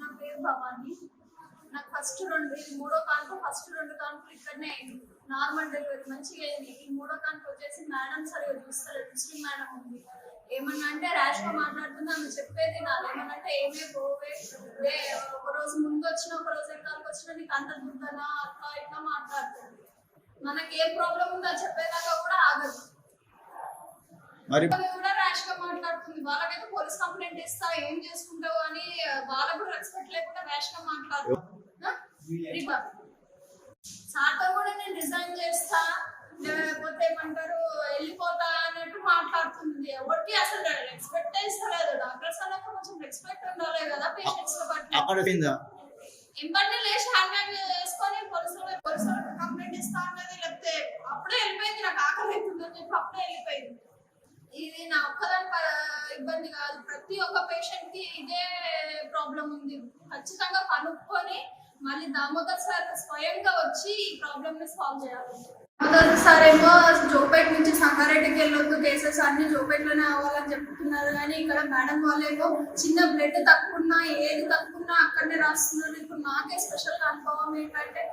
నా పేరు భవాని. నాకు ఫస్ట్ రెండు ఇది మూడో కాన్పు ఫస్ట్ రెండు కాన్పులు ఇక్కడనే అయింది. నార్మల్ డెలివరీ మంచిగా అయింది. ఈ మూడో కాన్పు వచ్చేసి మేడం సరిగా చూస్తారు ముస్లిం మేడం ఉంది. ఏమన్నా అంటే ర్యాష్గా మాట్లాడుతుంది ఆమె చెప్పేది నాది ఏమన్నా అంటే ఏమే పోవే. ఒక రోజు ముందు వచ్చిన ఒక రోజు ఎక్కడికి వచ్చినా నీకు అంత దుద్దనా అట్లా ఇట్లా మాట్లాడుతుంది. మనకి ఏ ప్రాబ్లం ఉందో చెప్పేదాకా కూడా ఆగదు. మరి కూడా సార్తో నేను రిజైన్ చేస్తా లేకపోతే ఏమంటారు వెళ్ళిపోతా అన్నట్టు మాట్లాడుతుంది. అసలు రెస్పెక్ట్ ఇస్తలేదు. డాక్టర్స్ అన్నాక కొంచెం రెస్పెక్ట్ ఉండాలి కదా పేషెంట్స్ అక్కడ ప్రాబ్లం ఉంది. ఖచ్చితంగా కనుక్కొని మళ్ళీ దామోదర్ సార్ స్వయంగా వచ్చి ఈ ప్రాబ్లమ్ని సాల్వ్ చేయాలి. దామోదర్ సార్ ఏమో జోపేట్ నుంచి సంగారెడ్డికి వెళ్ళొద్దు కేసెస్ అన్ని జోపేట్లోనే అవ్వాలని చెప్తున్నారు కానీ ఇక్కడ మేడం వాళ్ళేమో చిన్న బ్లడ్ తక్కువ ఏది తక్కువ అక్కడనే రాస్తున్నారు. ఇప్పుడు నాకే స్పెషల్ అనుభవం ఏంటంటే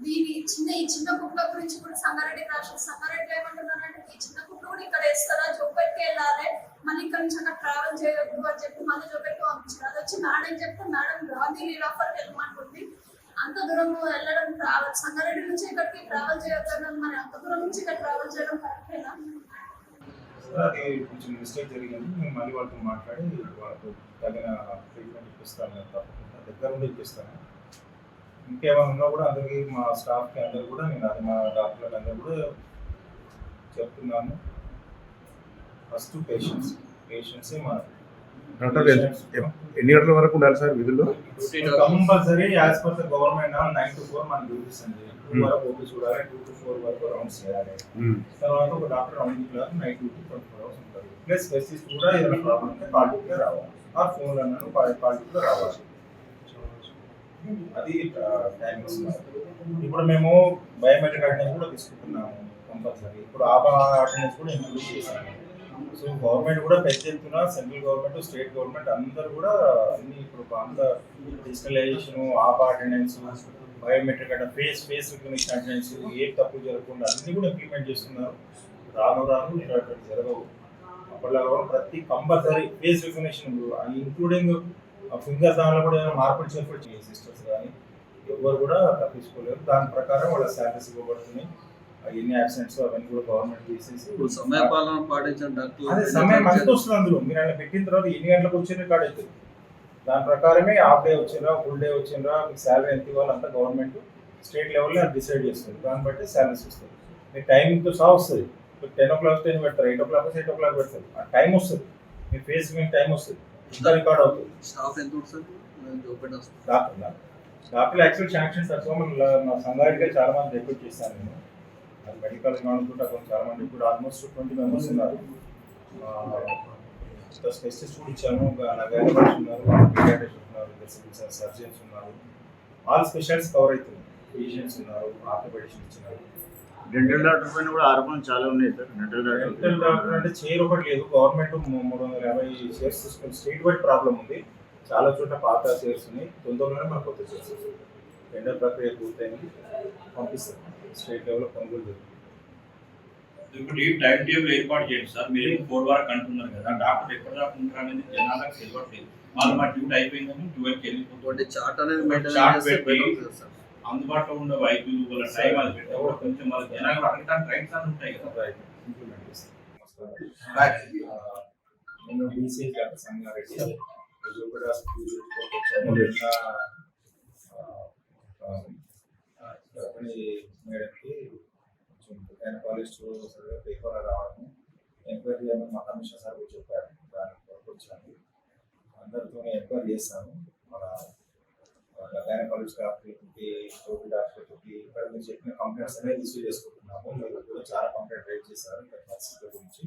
దీని చిన్న ఈ చిన్న కుక్క గురించి కూడా సంగారెడ్డి రాష్ట్ర సంగారెడ్డి ఏమంటున్నారంటే ఈ చిన్న కుక్క కూడా ఇక్కడ వేస్తారా? జోపెట్కి వెళ్ళాలి. మళ్ళీ ఇక్కడ నుంచి అక్కడ ట్రావెల్ చేయొద్దు అని చెప్పి మళ్ళీ జోపెట్కి పంపించారు. అది వచ్చి మేడం చెప్తే మేడం గాంధీ నీలాఫర్కి వెళ్ళమంటుంది అంత దూరం వెళ్ళడం ట్రావెల్ సంగారెడ్డి నుంచి ఇక్కడికి ట్రావెల్ చేయొద్దు అన్నది మరి అంత దూరం నుంచి ఇక్కడ ట్రావెల్ చేయడం కరెక్టేనా అదే కొంచెం మిస్టేక్ జరిగింది. మేము మళ్ళీ వాళ్ళతో మాట్లాడి వాళ్ళకు తగిన ట్రీట్మెంట్ ఇప్పిస్తాను తప్పకుండా. దగ్గర ఉండి ఇప్పిస్తాను. ఇంకేమైనా ఉన్నా కూడా అందరికీ మా స్టాఫ్కి అందరు కూడా నేను అది మా డాక్టర్లకు అందరూ కూడా చెప్తున్నాను. ఫస్ట్ పేషెంట్స్ పేషెంట్సే మా డాక్టర్ ఎన్- ఎన్ని గంటల వరకు ఉండాలి సార్ విధుల్లో? Compulsory as per the government nine to four మనకు డ్యూటీస్ అండి. టూ వరకు ఓపీ చూడాలి టూ టు ఫోర్ వరకు రౌండ్స్ చేయాలి. తర్వాత ఒక doctor round class night duty twenty four hours ఉంటుంది. ప్లస్ స్పెసిస్ట్ కూడా ఏదైనా ప్రాబ్లం ఉంటే కాల్ డ్యూటీలో రావాలి. ఆ ఫోన్ అన్నాను కాల్ డ్యూటీలో రావాలి. అది టైమింగ్స్ ఇప్పుడు మేము బయోమెట్రిక్ అటెండెన్స్ కూడా తీసుకుంటున్నాము కంపల్సరీ ఇప్పుడు ఆబా అటెండెన్స్ కూడా ఇంక్లూడ్ చేశాము సో గవర్నమెంట్ కూడా పెద్ద ఎత్తున సెంట్రల్ గవర్నమెంట్ స్టేట్ గవర్నమెంట్ అందరూ కూడా అన్ని ఇప్పుడు అంత డిజిటలైజేషన్ ఆబా అటెండెన్స్ బయోమెట్రిక్ అంటే ఫేస్ ఫేస్ రికగ్నిషన్ అటెండెన్స్ ఏ తప్పు జరగకుండా అన్ని కూడా ఇంప్లిమెంట్ చేస్తున్నారు. రాను రాను ఇలాంటివి జరగవు. అప్పటిలాగా ప్రతి compulsory face recognition including finger దానిలో కూడా ఏమైనా మార్పులు చేపట్టి చేయ సిస్టర్స్ కానీ ఎవరు కూడా తప్పించుకోలేరు. దాని ప్రకారం వాళ్ళ శాలరీస్ ఇవ్వబడుతున్నాయి. ఎన్ని యాబ్సెంట్స్ అవన్నీ కూడా గవర్నమెంట్ తీసేసి సమయపాలన పాటించిన అదే సమయం అంత డాక్టర్ వస్తుంది అందులో. మీరు అలా పెట్టిన తర్వాత ఎన్ని గంటలకు వచ్చిన కాడ అవుతుంది దాని ప్రకారమే హాఫ్ డే వచ్చిందా ఫుల్ డే వచ్చిందా మీకు శాలరీ ఎంత ఇవ్వాలి అంతా గవర్నమెంట్ స్టేట్ లెవెల్లో డిసైడ్ చేస్తుంది. దాన్ని బట్టి శాలరీస్ వస్తుంది మీ టైమింగ్తో సహా వస్తుంది. ఇప్పుడు టెన్ ఓ క్లాక్ టెన్ పెడతారు. Eight o'clock eight o'clock పెడతారు. ఆ టైం వస్తుంది. మీ ఫేస్ మీకు టైం వస్తుంది. ఇంకా రికార్డ్ అవుతుంది. స్టాఫ్ ఎంత ఉంటుంది? డాక్టర్ యాక్చువల్ శాంక్షన్ తక్కువ మన మా సంగారెడ్డిగా చాలా మంది రిక్రూట్ చేశాను నేను అది మెడికల్ అనుకుంటా చాలా మంది ఇప్పుడు ఆల్మోస్ట్ ట్వంటీ మెంబర్స్ ఉన్నారు. స్పెషలిస్ట్ కూడా ఇచ్చాను గైనకాలజిస్ట్ ఉన్నారు ఉన్నారు సర్జన్స్ ఉన్నారు. ఆల్ స్పెషాలిటీస్ కవర్ అవుతుంది ఫిజిషియన్స్ ఉన్నారు ఆర్థోపెడిషన్ ఇచ్చినారు డెంటల్ డాక్టర్ పైన కూడా ఆరోపణలు చాలా ఉన్నాయి sir. Dental dental doctor doctor అంటే చైర్ ఒకటి లేదు. గవర్నమెంట్ మూడు వందల యాభై చైర్స్ తీసుకుని స్టేట్ వైడ్ ప్రాబ్లం ఉంది. చాలా చోట్ల పాత చైర్స్ ఉన్నాయి. తొందరలోనే మనకు కొత్త చైర్స్ వస్తాయి. టెండర్ ప్రక్రియ పూర్తయింది. పంపిస్తాం. స్టేట్ లెవెల్లో కొనుగోలు జరుగుతుంది. ఇప్పుడు టైం టేబుల్ ఏర్పాటు చేయండి సార్. మీరు ఫోర్ వరకు అంటున్నారు కదా. డాక్టర్ ఎక్కడ దాకా ఉంటారు అనేది జనాలకు తెలియట్లేదు. వాళ్ళు మా డ్యూటీ అయిపోయిందని ట్వెల్వ్కి వెళ్ళిపోతుంది చార్ట్ అనేది చార్ట్ పెట్టి అందుబాటులో ఉండే వైద్యులు వాళ్ళ టైం అది పెట్టినప్పుడు కొంచెం వాళ్ళ జనాలు అడగడానికి రైట్స్ అని ఉంటాయి కదా. రైట్ ఇంప్లిమెంట్ చేస్తాం నమస్కారం ఆ, నేను బీసీ డాక్టర్ సంగారెడ్డి జూపేట హాస్పిటల్ వచ్చాను నిన్న గర్భిణి మేడంకి కొంచెం గైనకాలజిస్ట్ పేపర్ రావడము ఎంక్వైరీ చేయమని మా కమిషనర్ సార్ కూడా చెప్పారు. దాని కొరకు వచ్చాను. అందరితో ఎంక్వైరీ చేస్తాను మన గైనకాలజిస్ట్ డాక్టర్కి టోపీ డాక్టర్కి ఇక్కడ మీరు చెప్పిన కంప్లైంట్స్ అనేది రిసీవ్ చేసుకుంటున్నాము మీరు కూడా చాలా కంప్లైంట్ రైట్ చేశారు ఇక్కడ పరిస్థితుల గురించి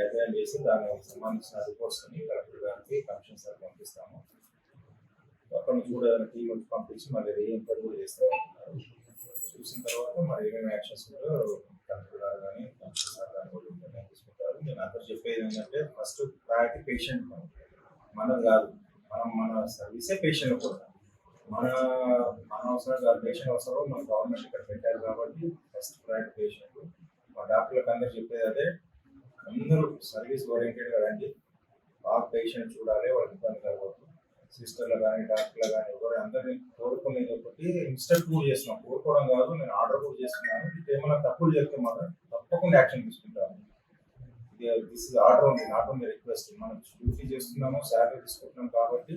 అధ్యయనం చేసి దానికి సంబంధించిన రిపోర్ట్స్ అని కలెక్టర్ గారికి కమిషన్ సార్ పంపిస్తాము అక్కడ నుంచి కూడా టీం పంపించి మళ్ళీ రీ ఎంక్వైరీ కూడా చేస్తాము చూసిన తర్వాత మరి ఏమేమి యాక్షన్స్ కూడా కలెక్టర్ గారు కానీ కమిషన్ సార్ కానీ కూడా నిర్ణయం తీసుకుంటారు చెప్పేది ఏంటంటే ఫస్ట్ ప్రయారిటీ పేషెంట్ మనం. కాదు. మనం మన సర్వీసే పేషెంట్ కూడా. మన మన అవసరం పేషెంట్ అవసరం మన గవర్నమెంట్ ఇక్కడ పెట్టారు కాబట్టి ఫస్ట్ ప్రయారిటీ పేషెంట్ మా డాక్టర్లకు అందరూ చెప్పేది అదే అందరూ సర్వీస్ ఓరియంటెడ్గా రండి. బాగా పేషెంట్ చూడాలి వాళ్ళకి ఇబ్బంది కలగవద్దు. సిస్టర్లు కానీ డాక్టర్లు కానీ ఎవరు అందరినీ కోరుకునేది ఒకటి ఇన్స్టెంట్ కూడా చేస్తున్నాం. కోరుకోవడం కాదు నేను ఆర్డర్ కూడా చేస్తున్నాను. ఏమైనా తప్పులు చేస్తే మాత్రం తప్పకుండా యాక్షన్ తీసుకుంటాను దిస్ ఇస్ ఆర్డర్ ఉంది. నాట్ ఓన్లీ రిక్వెస్ట్ మనం డ్యూటీ చేస్తున్నాము శాలరీ తీసుకుంటున్నాం కాబట్టి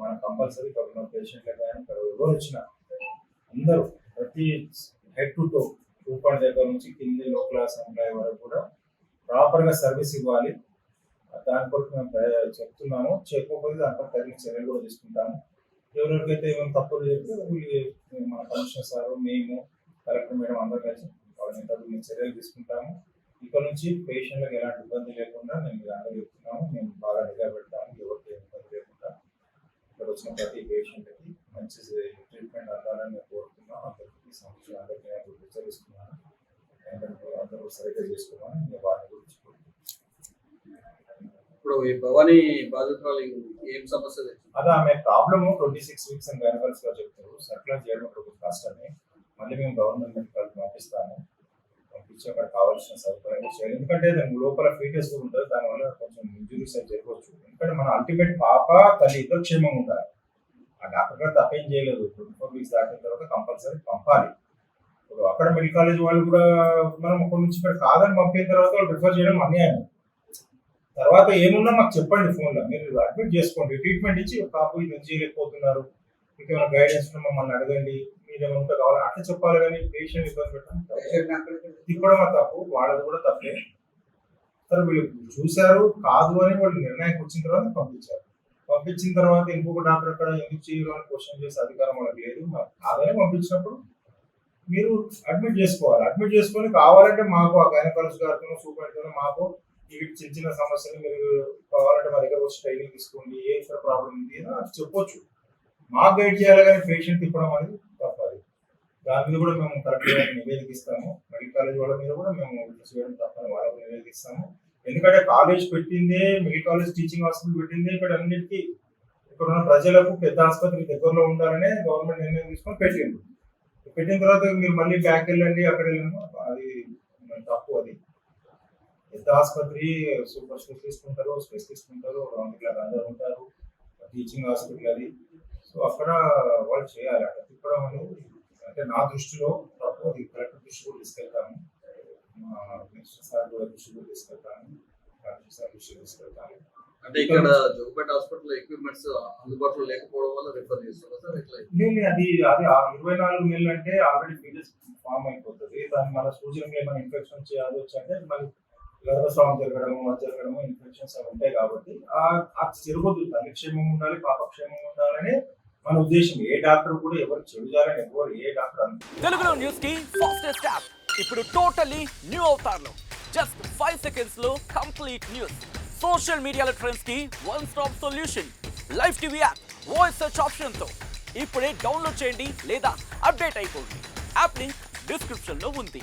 మనం కంపల్సరీ కరోనా పేషెంట్లకు కానీ ఇక్కడ ఎవరు వచ్చినా అందరూ ప్రతి హెడ్ టు టో టూ దగ్గర నుంచి కింది లో క్లాస్ ఎంప్లాయీ వరకు కూడా ప్రాపర్గా సర్వీస్ ఇవ్వాలి. దాని కొరకు మేము చెప్తున్నాము. చెప్పకపోతే దానిపై తగిన చర్యలు కూడా తీసుకుంటాము. ఎవరెవరికైతే ఏమైనా తప్పులు చెప్తే మన కమిషనర్ సార్ మేము కలెక్టర్ మేడం అందరూ కలిసి వాళ్ళని తగిన చర్యలు తీసుకుంటాము. ఇక్కడ నుంచి పేషెంట్లకు ఎలాంటి ఇబ్బంది లేకుండా మేము అందరూ చెప్తున్నాము. మేము బాగా నిఘా పెడతాము ఎవరికి ఏ ఇబ్బంది లేకుండా ఇక్కడ వచ్చిన ప్రతి పేషెంట్కి మంచి ట్రీట్మెంట్ అందాలని మేము కోరుతున్నాం. అందరికీ సమస్య అందరికీ నేను హెచ్చరిస్తున్నాను అందరూ సరిగ్గా చేసుకున్నాను నేను వారిని గురించి ఇప్పుడు ఈ భవానీ బాధితురాలు ఏం సమస్య? అదే ఆమె ప్రాబ్లమ్ ట్వంటీ సిక్స్ వీక్స్ అని గైనకల్స్గా చెప్తారు సర్క్యులర్ చేయడం కొంచెం కష్టమే మళ్ళీ మేము గవర్నమెంట్ మెడికల్ పంపిస్తాము అక్కడ కావాల్సిన సదుపాయాలు చేయాలి. ఎందుకంటే దాని లోపల ఫీటర్స్ కూడా ఉంటుంది. దానివల్ల కొంచెం ఇంజురీస్ అని జరగవచ్చు ఎందుకంటే మన అల్టిమేట్ పాప తల్లి ఇద్దరు క్షేమంగా ఉండాలి. ఆ డాక్టర్ గారు తప్పేం చేయలేదు. ట్వంటీ ఫోర్ వీక్స్ దాటిన తర్వాత కంపల్సరీ పంపాలి. ఇప్పుడు అక్కడ మెడికల్ కాలేజ్ వాళ్ళు కూడా మనం అక్కడి నుంచి ఇక్కడ కాదని పంపిన తర్వాత వాళ్ళు రిఫర్ చేయడం అన్యాయం. తర్వాత ఏమున్నా మాకు చెప్పండి ఫోన్లో. మీరు అడ్మిట్ చేసుకోండి. ట్రీట్మెంట్ ఇచ్చి కాపు ఇది చేయలేకపోతున్నారు? ఇంకేమైనా గైడెన్స్ మమ్మల్ని అడగండి. మీరు ఏమైనా ఉంటే కావాలి? అట్లా చెప్పాలి కానీ పేషెంట్ ఇబ్బంది పెట్టడం తిప్పడం తప్పు. వాళ్ళది కూడా తప్పే. సరే వీళ్ళు చూశారు కాదు అని వాళ్ళు నిర్ణయానికి వచ్చిన తర్వాత పంపించారు. పంపించిన తర్వాత ఇంకొక డాక్టర్ అక్కడ ఎందుకు చేయరు అని క్వశ్చన్ చేసే అధికారం వాళ్ళకి లేదు. కాదని పంపించినప్పుడు మీరు అడ్మిట్ చేసుకోవాలి. అడ్మిట్ చేసుకొని కావాలంటే మాకు ఆ గైనకాలజీ గారితో సూపర్ మాకు ఇవి చిన్న చిన్న సమస్యలు మీరు కావాలంటే మా దగ్గర వచ్చి ట్రైనింగ్ తీసుకోండి ఏ ఇతర ప్రాబ్లం ఉంది అని అది చెప్పొచ్చు. మాకు గైడ్ చేయాలి కానీ పేషెంట్ తిప్పడం అనేది తప్పది. దాని మీద కూడా మేము కరెక్ట్గా నివేదిస్తాము మెడికల్ కాలేజ్ వాళ్ళ మీద కూడా మేము చేయడం తప్పని వాళ్ళకి నివేదిస్తాము ఎందుకంటే కాలేజ్ పెట్టిందే మెడికల్ కాలేజ్ టీచింగ్ హాస్పిటల్ పెట్టిందే ఇక్కడ అన్నిటికీ ఇక్కడ ఉన్న ప్రజలకు పెద్ద ఆసుపత్రి దగ్గరలో ఉండాలనే గవర్నమెంట్ నిర్ణయం తీసుకొని పెట్టింది. పెట్టిన తర్వాత మీరు మళ్ళీ బ్యాక్ వెళ్ళండి అక్కడ వెళ్ళండి. అది తప్పు అది. పెద్ద ఆసుపత్రి సూపర్ స్పెషలిస్ట్ ఉంటారు స్పెషలిస్ట్ ఉంటారు రౌండ్ క్లాక్ అందరు ఉంటారు. టీచింగ్ హాస్పిటల్ అది. సో అక్కడ వాళ్ళు చేయాలి. అక్కడ తిప్పడం అనేది అంటే నా దృష్టిలో తప్పు. అది కలెక్టర్ దృష్టి కూడా తీసుకెళ్తాను మినిస్టర్ సార్ దృష్టి కూడా తీసుకెళ్తాను. కలెక్టర్ సార్ దృష్టి తీసుకెళ్తాను. అంటే ఇక్కడ జోపేట హాస్పిటల్ ఎక్విప్మెంట్స్ అందుబాటులో లేకపోవడం వల్ల రిఫర్ చేస్తున్నారు సార్ ఇట్లా లేదు అది అది ఇరవై నాలుగు నెలలు అంటే ఆల్రెడీ ఫీజెస్ ఫామ్ అయిపోతుంది. దాని మన సూచనలు ఏమైనా ఇన్ఫెక్షన్ చేయాలి వచ్చి అంటే మళ్ళీ గర్భస్రావం జరగడము అది జరగడము ఇన్ఫెక్షన్స్ అవి ఉంటాయి కాబట్టి ఆ జరగదు తల్లి క్షేమం ఉండాలి పాప క్షేమం ఉండాలని మన ఉద్దేశం ఏ డాక్టర్ కూడా ఎవరు చెడు చేయాలని ఎవరు ఏ డాక్టర్ తెలుగులో న్యూస్కి ఫాస్టెస్ట్ యాప్ ఇప్పుడు టోటలీ న్యూ అవుతారు జస్ట్ ఫైవ్ సెకండ్స్లో కంప్లీట్ న్యూస్ సోషల్ మీడియాలో ట్రెండ్స్కి one stop solution live TV app voice search ఆప్షన్తో. ఇప్పుడే డౌన్లోడ్ చేయండి లేదా అప్డేట్ అయిపోండి. యాప్ లింక్ డిస్క్రిప్షన్లో ఉంది.